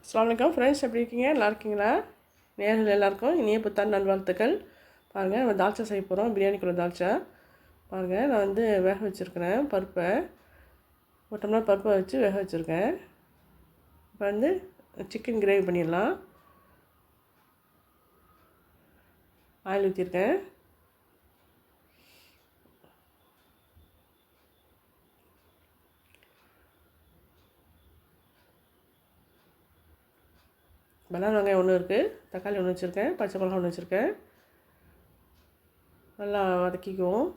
அஸ்ஸலாமு அலைக்கும். ஃப்ரெண்ட்ஸ் எப்படி இருக்கீங்க? நல்லா இருக்கீங்களா? நேரில் எல்லாருக்கும் இனிய புத்தாண்டு நல்வாழ்த்துக்கள். பாருங்கள் நம்ம தால்ச்சா செய்ய போகிறோம் பிரியாணிக்குள்ள தால்ச்சா. பாருங்கள் நான் வந்து வேக வச்சுருக்கிறேன் பருப்பை. ஒரு டம்ளர் பருப்பை வச்சு வேக வச்சுருக்கேன். இப்போ வந்து சிக்கன் கிரேவி பண்ணிடலாம். ஆயில் ஊற்றிருக்கேன் பலான் வெங்காயம் ஒன்று இருக்குது தக்காளி ஒன்று வச்சுருக்கேன் பச்சை மிளகா ஒன்று வச்சுருக்கேன். நல்லா வதக்கிக்குவோம்.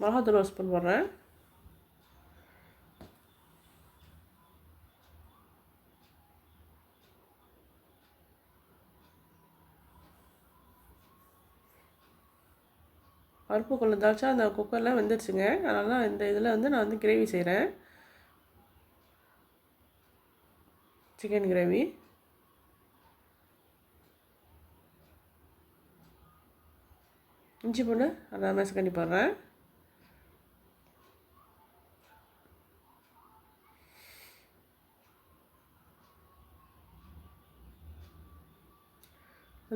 மிளகாத்தூள் ஒரு ஸ்பூன் போடுறேன். பருப்பு கொண்டு தாச்சா அந்த குக்கரில் வெந்துருச்சுங்க. அதனால தான் இந்த இதில் வந்து நான் வந்து கிரேவி செய்கிறேன். Chicken gravy. இஞ்சி பூண்டு அதை மெஸ் பண்ணி போடுறேன்.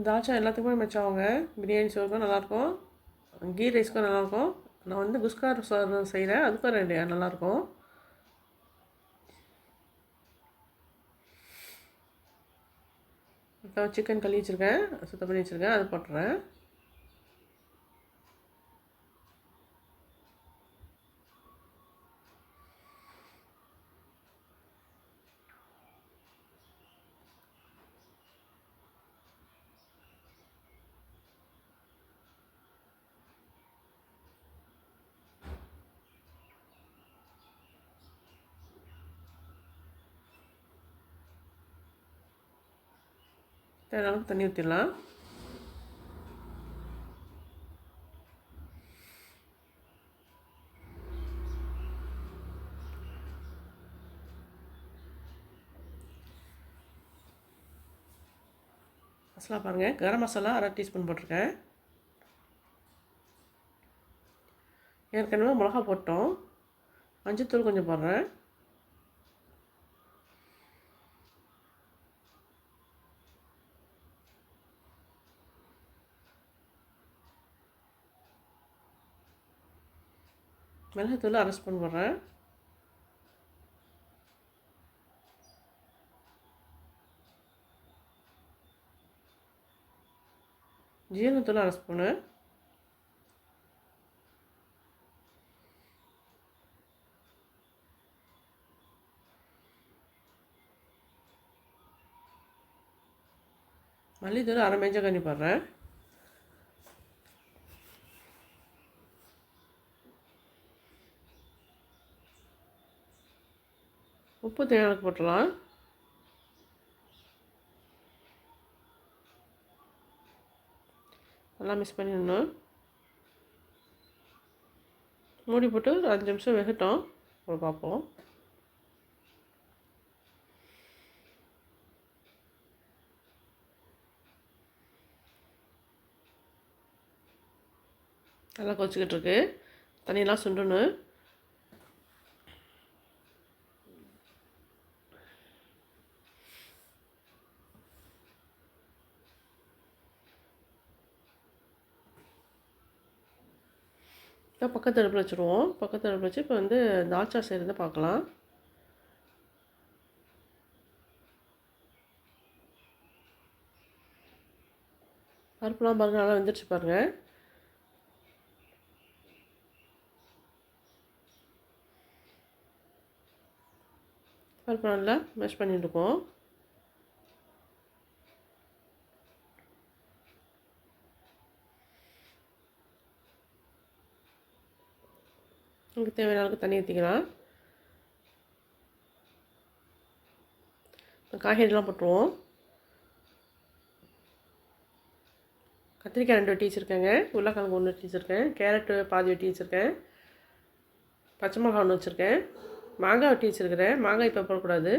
தால்ச்சா எல்லாத்துக்குமே மிச்சம் ஆகுங்க. பிரியாணி சோறுக்கும் நல்லாயிருக்கும். கீ ரைஸ்க்கும் நல்லாயிருக்கும் நான் வந்து குஸ்கா சோறு செய்கிறேன் அதுக்கும் ரெண்டு நல்லாயிருக்கும் இப்போ சிக்கன் கழுவி வச்சுருக்கேன். சுத்தம் பண்ணி வச்சுருக்கேன். அது போட்டுறேன். அளவுக்கு தண்ணி ஊற்றிடலாம் மசாலா பாருங்கள் கரம் மசாலா அரை டீஸ்பூன் போட்டிருக்கேன். ஏற்கனவே மிளகா போட்டோம். மஞ்சத்தூள் கொஞ்சம் போடுறேன். மிளகாத்தூள் அரை ஸ்பூன் போடுறேன். ஜீரகத்தூள் அரை ஸ்பூனு மல்லித்தூள் அரை மேஞ்ச கண்ணி போடுறேன். உப்பு தேவையான போட்டலாம் நல்லா மிக்ஸ் பண்ணிடணும். மூடி போட்டு ஒரு அஞ்சு நிமிஷம் வெகட்டும். அப்புறம் பார்ப்போம். நல்லா கொச்சிக்கிட்டு இருக்கு. தண்ணியெல்லாம் சுண்டணும். இப்போ பக்கத்து அடுப்பில் வச்சுருவோம். பக்கத்து அடுப்பில் வச்சு இப்போ வந்து தால்ச்சா செய்கிறத பார்க்கலாம். பருப்புலாம் பாருங்கள் நல்லா வெந்துருச்சு பாருங்கள் பருப்பு நல்லா மெஷ் பண்ணிட்டுருக்கோம். உங்களுக்கு தேவையான அளவுக்கு தண்ணி ஊற்றிக்கலாம் காய்கறிலாம் போட்டுருவோம். கத்திரிக்காய் ரெண்டு வெட்டி வச்சுருக்கேங்க. உருளைக்கிழங்கு ஒன்று வெட்டி வச்சுருக்கேன். கேரட்டு பாதி வெட்டி வச்சுருக்கேன். பச்சை மிளகா ஒன்று வச்சுருக்கேன். மாங்காய் வெட்டி வச்சுருக்கிறேன். மாங்காய் இப்போ போடக்கூடாது.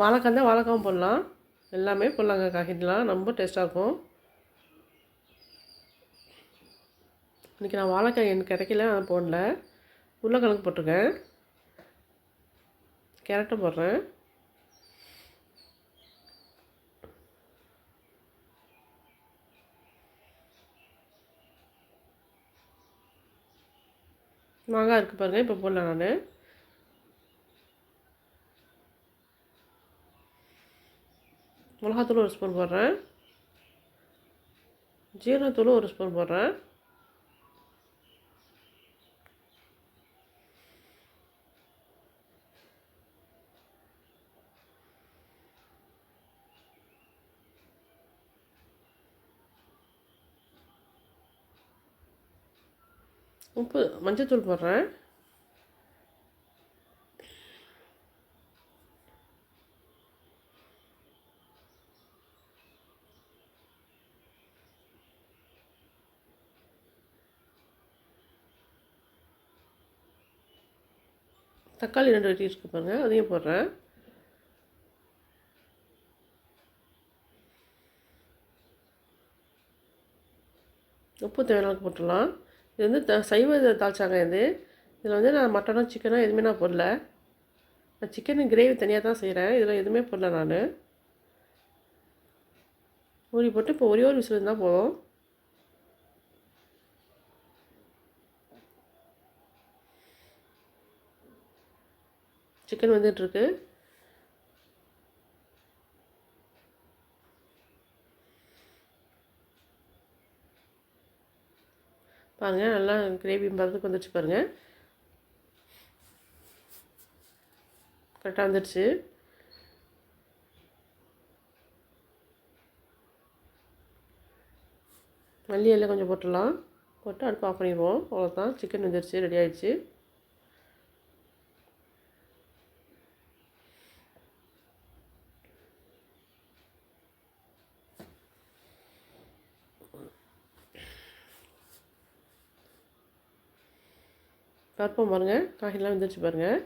வாழைக்காய் தான் வாழைக்காவும் போடலாம். எல்லாமே போடலாங்க காய்கறிலாம். ரொம்ப டேஸ்ட்டாக இருக்கும். இன்றைக்கி நான் வாழைக்காய் எனக்கு கிடைக்கல நான் போடல. உருளைக்கிழங்கு போட்டிருக்கேன். கேரட்டும் போடுறேன். மாங்காய் இருக்குது பாருங்கள் இப்போ போடலாம் நான். மிளகாத்தூள் ஒரு ஸ்பூன் போடுறேன். ஜீரணத்தூள் ஒரு ஸ்பூன் போடுறேன். உப்பு மஞ்சத்தூள் போடுறேன். தக்காளி ரெண்டு வெட்டி இருக்கு பாருங்கள் அதையும் போடுறேன். உப்பு தேவையான போட்டுடலாம். இது வந்து த சைவ தாழ்ச்சாங்க இது. இதில் வந்து நான் மட்டனோ சிக்கனோ எதுவுமே நான் போடல. நான் சிக்கன் கிரேவி தனியாக தான் செய்கிறேன் இதில் எதுவுமே போடல நான். ஊறி போட்டு இப்போ ஒரே ஒரு விசில் இருந்தால் போதும். சிக்கன் வந்துட்டுருக்கு. பாருங்கள் நல்லா கிரேவி பதத்துக்கு வந்துடுச்சு பாருங்கள் கரெக்டாக வந்துடுச்சு மல்லி எல்லாம் கொஞ்சம் போட்டுடலாம். போட்டு அடுப்பு ஆஃப் பண்ணிடுவோம். அவ்வளோதான் சிக்கன் வந்துடுச்சு ரெடி ஆகிடுச்சு பருப்பம் பாருங்கள் காய்கறிலாம் வந்துருச்சு பாருங்கள்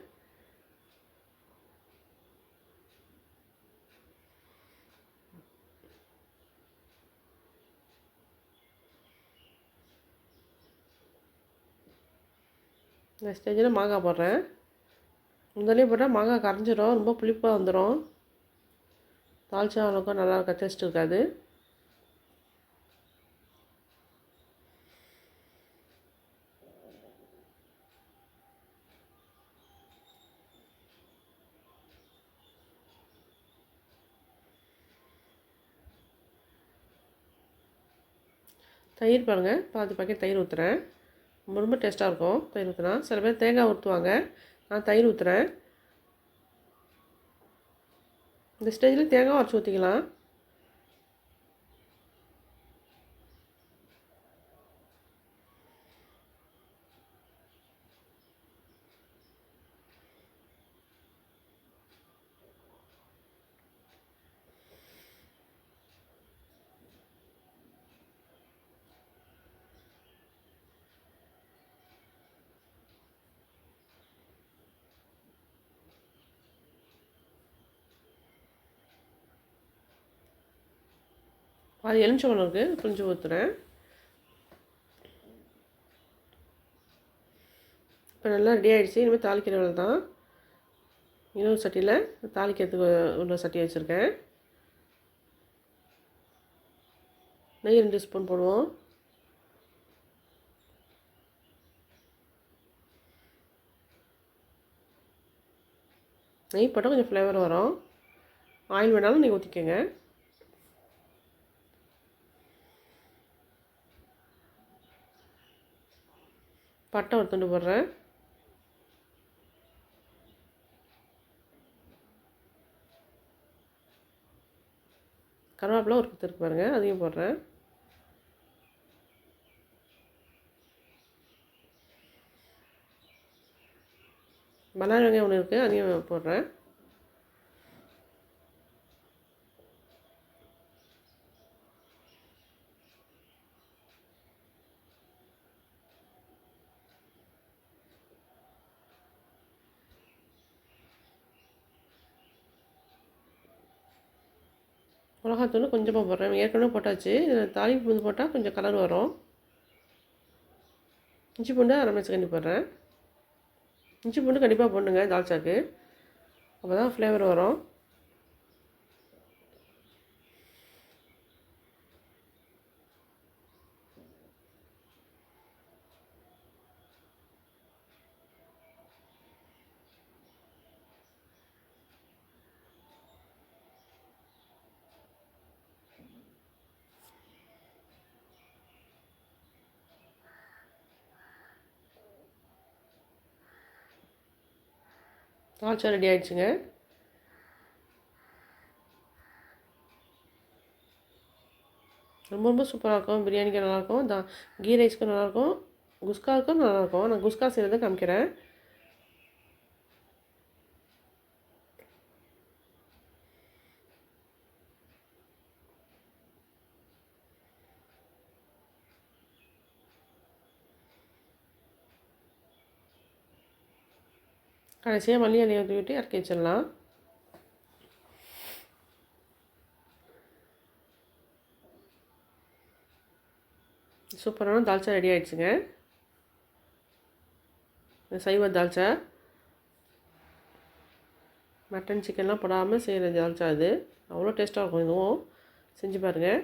இந்த ஸ்டேஜில் மாங்காய் போடுறேன். முதலே போட்டால் மாங்காய் கரைஞ்சிரும். ரொம்ப புளிப்பாக வந்துடும் தாளிச்சா அவ்வளோக்கா நல்லா இருக்க? டேஸ்ட் இருக்காது. தயிர் பாருங்கள் பாதி பாக்கெட் தயிர் ஊற்றுறேன் ரொம்ப ரொம்ப டேஸ்ட்டாக இருக்கும் தயிர் ஊற்றுனா சில பேர் தேங்காய் ஊற்றுவாங்க நான் தயிர் ஊற்றுறேன் இந்த ஸ்டேஜில் தேங்காய் உரைச்சி ஊற்றிக்கலாம் பாதி எலுமிச்சம்பழம் இருக்குது புளிஞ்சு ஊற்றுறேன் இப்போ நல்லா ரெடி ஆகிடுச்சு இனிமேல் தாளிக்கிற வேலை தான் இன்னொரு சட்டியில் தாளிக்கிறதுக்கு உள்ள சட்டி வச்சுருக்கேன். நெய் ரெண்டு ஸ்பூன் போடுவோம். நெய் போட்டால் கொஞ்சம் ஃப்ளேவர் வரும். ஆயில் வேணாலும் நீங்கள் ஊற்றிக்கோங்க பட்டை ஒரு துண்டு போடுறேன். கருவேப்பிலை ஒரு குத்து இருக்கு பாருங்கள் அதையும் போடுறேன். பல்லாரி வெங்காயம் ஒன்று இருக்குது அதையும் போடுறேன். மிளகாத்தூள் கொஞ்சமாக போடுறேன். ஏற்கனவே போட்டாச்சு. இதில் தாளிப்பு வந்து போட்டால் கொஞ்சம் கலர் வரும். இஞ்சி பூண்டு அரை கண்டி போடுறேன். இஞ்சி பூண்டு கண்டிப்பாக போடணுங்க தால்ச்சாக்கு அப்போ தான் ஃப்ளேவர் வரும். தால்ச்சா ரெடி ஆயிடுச்சுங்க. ரொம்ப ரொம்ப சூப்பராக இருக்கும். பிரியாணிக்கு நல்லாயிருக்கும். தா கீ ரைஸ்க்கும் நல்லாயிருக்கும். குஸ்காவுக்கும் நல்லாயிருக்கும். நான் குஸ்கா செய்கிறத காமிக்கிறேன். கடைசியாக மல்லி எண்ணெயை ஊற்றி விட்டு இறக்கி வச்சிடலாம். சூப்பரான தால்ச்சா ரெடி ஆகிடுச்சுங்க சைவ தால்ச்சா மட்டன் சிக்கன்லாம் போடாமல் செய்கிற தால்ச்சா இது அவ்வளோ டேஸ்ட்டாக இருக்கும் இதுவும். செஞ்சு பாருங்கள்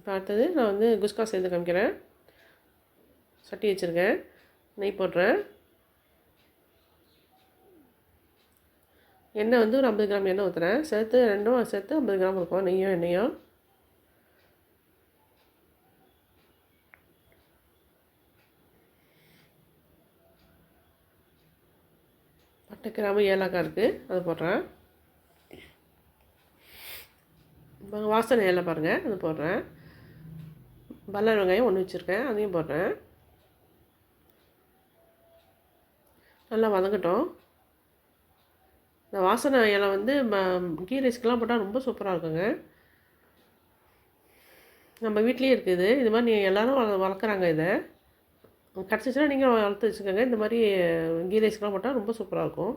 இப்போ அடுத்தது நான் வந்து குஸ்கா சேர்ந்து காமிக்கிறேன். சட்டி வச்சுருக்கேன். நெய் போடுறேன். எண்ணெய் வந்து ஒரு ஐம்பது கிராம் எண்ணெய் ஊற்றுறேன் சேர்த்து ரெண்டும் சேர்த்து ஐம்பது கிராம் இருக்கும் நெய்யும் எண்ணெயும் பட்டை கிராமு ஏலக்காய் இருக்குது அது போடுறேன். வாசனை ஏலா பாருங்கள் அது போடுறேன். பல்லாரி வெங்காயம் ஒன்று வச்சுருக்கேன் அதையும் போடுறேன். நல்லா வதங்கட்டும். இந்த வாசனை இலை வந்து கீ ரைஸ்க்கெலாம் போட்டால் ரொம்ப சூப்பராக இருக்குங்க. நம்ம வீட்லேயே இருக்குது. இது மாதிரி நீங்கள் எல்லோரும் வள வளர்க்குறாங்க இதை. கிடச்சிச்சுன்னா நீங்கள் வளர்த்து வச்சுக்கோங்க. இந்த மாதிரி கீ ரைஸ்க்கெலாம் போட்டால் ரொம்ப சூப்பராக இருக்கும்.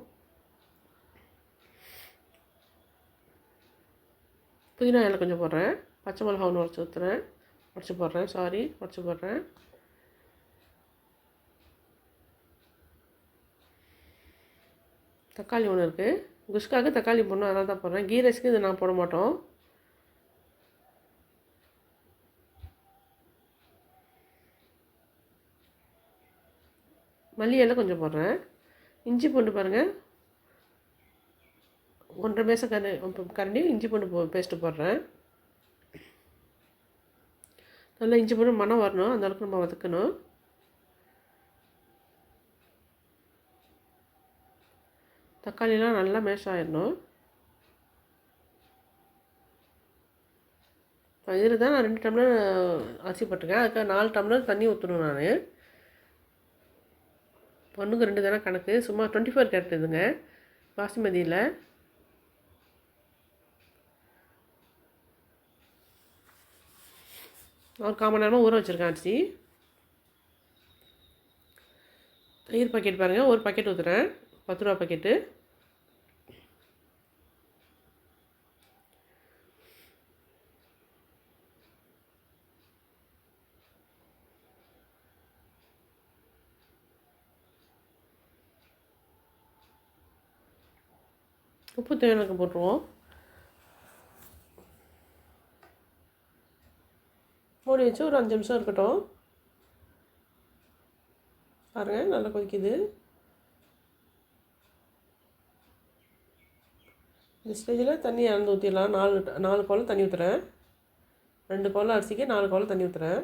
புதினா இலை கொஞ்சம் போடுறேன். பச்சை மிளகா ஒன்று உடச்சி ஊற்றுறேன் உடச்சி போடுறேன். சாரி உடச்சி போடுறேன். தக்காளி ஒன்று இருக்குது குஷ்காவுக்கு தக்காளி போடணும் அதான் தான் போடுறேன். கீ ரைஸ்க்கு இது நான் போட மாட்டோம். மல்லியெல்லாம் கொஞ்சம் போடுறேன். இஞ்சி பூண்டு பாருங்கள் ஒன்றரை மேசம் கரு கரண்டி இஞ்சி பூண்டு போ பேஸ்ட்டு போடுறேன். நல்லா இஞ்சி பூண்டு மனம் வரணும். அந்த அளவுக்கு நம்ம வதக்கணும். தக்காளிலாம் நல்லா மேஷ் ஆயிடணும். இதில் தான் நான் ரெண்டு டம்ளர் அரிசி போட்டிருக்கேன். அதுக்காக நாலு டம்ளர் தண்ணி ஊற்றணும் நான். ஒன்றுக்கு ரெண்டு தானே கணக்கு. சும்மா டுவெண்ட்டி ஃபோர் கேரட் இதுங்க. பாசுமதியில். ஒரு கால் மணி நேரமாக ஊற வச்சுருக்கேன் அரிசி தயிர் பாக்கெட் பாருங்கள் ஒரு பாக்கெட் ஊற்றுறேன் பத்து ரூபா பாக்கெட்டு உப்பு தேவையான போட்டுருவோம். மூடி வச்சு ஒரு அஞ்சு நிமிஷம் இருக்கட்டும். பாருங்கள் நல்லா கொதிக்குது. இந்த ஸ்டேஜில் தண்ணி இறந்து ஊற்றிடலாம் நாலு நாலு கோலம் தண்ணி ஊற்றுறேன் ரெண்டு கோலம் அரிசிக்கு நாலு கோலம் தண்ணி ஊற்றுறேன்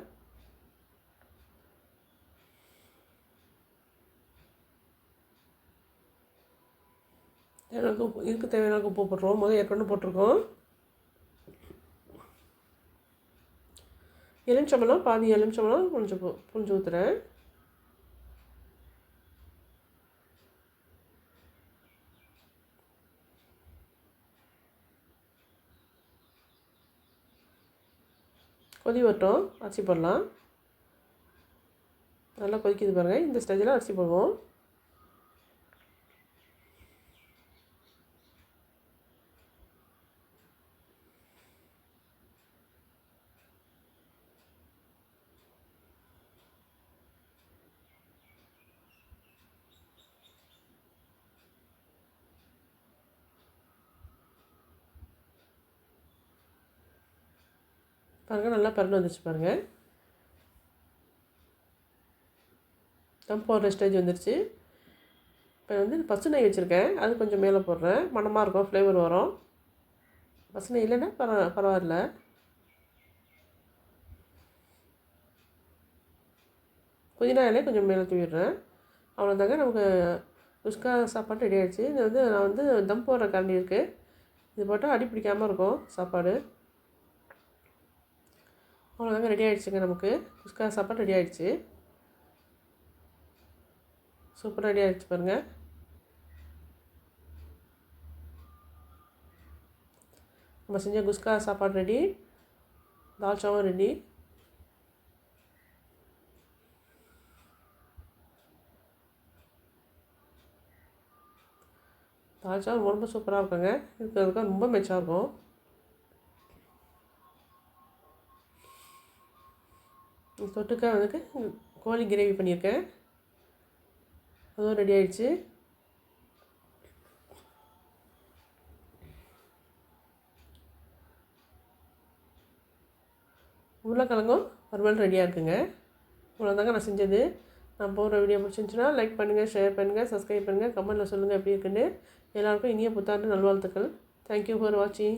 தேவையான உப்பு இதுக்கு தேவையான உப்பு போட்டுருவோம். முதல் ஏற்கனவே போட்டிருக்கோம். எலுமிச்சம்பழம் பாதி எலுமிச்சம்பழம் கொஞ்சம் புளிஞ்சு ஊற்றுறேன் கொதி வரட்டும். அரிசி போடலாம். நல்லா கொதிக்குது பாருங்கள் இந்த ஸ்டேஜில் அரிசி போடுவோம். பாருங்கள் நல்லா பரண்டு வந்துருச்சு பாருங்கள் தம் போடுற ஸ்டேஜ் வந்துருச்சு. இப்போ வந்து பசு நெய் வச்சுருக்கேன். அது கொஞ்சம் மேலே போடுறேன். மணமாக இருக்கும் ஃப்ளேவர் வரும். பசு நெய் இல்லைன்னா பர பரவாயில்ல. புதினா இலையை கொஞ்சம் மேலே தூவிடுறேன். அவ்வளோதாங்க நமக்கு குஸ்கா சாப்பாடு ரெடி ஆகிடுச்சு இது வந்து நான் வந்து தம் போடுற கரண்டி இருக்குது இது போட்டால் அடி பிடிக்காமல் இருக்கும் சாப்பாடு. அவ்வளோதாங்க ரெடி ஆகிடுச்சுங்க நமக்கு. குஸ்கா சாப்பாடு ரெடி ஆகிடுச்சு சூப்பராக ரெடி ஆகிடுச்சு பாருங்கள் நம்ம செஞ்ச குஸ்கா சாப்பாடு ரெடி தால்ச்சாவும் ரெடி தால்ச்சா ரொம்ப சூப்பராக இருக்குங்க. இருக்கிறதுக்கு ரொம்ப மெச்சாக இருக்கும். தொட்டுக்க வந்து கோழி கிரேவி பண்ணியிருக்கேன். அதுவும் ரெடி ஆயிடுச்சு. உருளைக்கிழங்கும் வறுவல் ரெடியாக இருக்குங்க. இவ்வளோதாங்க நான் செஞ்சது. நான் போகிற வீடியோ பிடிச்சிருந்துச்சுன்னா லைக் பண்ணுங்கள் ஷேர் பண்ணுங்கள் சப்ஸ்கிரைப் பண்ணுங்கள் கமெண்ட்டில் சொல்லுங்கள் எப்படி இருக்குன்னு. எல்லாருக்கும் இனிய புத்தாண்டு நல்வாழ்த்துக்கள். தேங்க்யூ ஃபார் வாட்சிங்